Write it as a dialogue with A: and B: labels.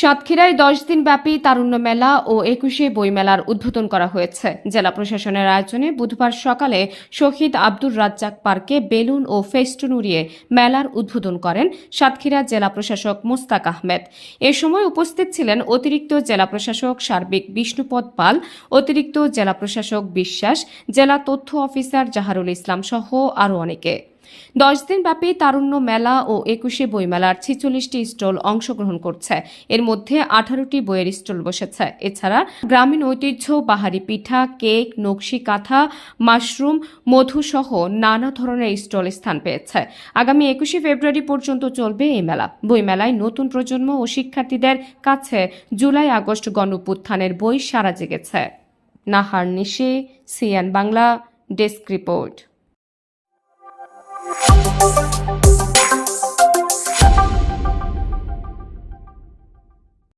A: সাতক্ষীরায় দশ দিন ব্যাপী তারুণ্য মেলা ও একুশে বইমেলার উদ্বোধন করা হয়েছে। জেলা প্রশাসনের আয়োজনে বুধবার সকালে শহীদ আব্দুর রাজ্জাক পার্কে বেলুন ও ফেস্টুন উড়িয়ে মেলার উদ্বোধন করেন সাতক্ষীরা জেলা প্রশাসক মোস্তাক আহমেদ। এ সময় উপস্থিত ছিলেন অতিরিক্ত জেলা প্রশাসক সার্বিক বিষ্ণুপদ পাল, অতিরিক্ত জেলা প্রশাসক বিশ্বাস, জেলা তথ্য অফিসার জাহারুল ইসলাম সহ আরও অনেকে। দশ দিন ব্যাপী তারুণ্য মেলা ও একুশে বইমেলার ছিচল্লিশটি স্টল অংশগ্রহণ করছে। এর মধ্যে আঠারোটি বইয়ের স্টল বসেছে। এছাড়া গ্রামীণ ঐতিহ্য বাহারি পিঠা, কেক, নকশি কাঁথা, মাশরুম, মধু সহ নানা ধরনের স্টল স্থান পেয়েছে। আগামী একুশে ফেব্রুয়ারি পর্যন্ত চলবে এই মেলা। বইমেলায় নতুন প্রজন্ম ও শিক্ষার্থীদের কাছে জুলাই আগস্ট গণপুত্থানের বই সারা জেগেছে। Nahar Nishi, CN Bangla, desk report.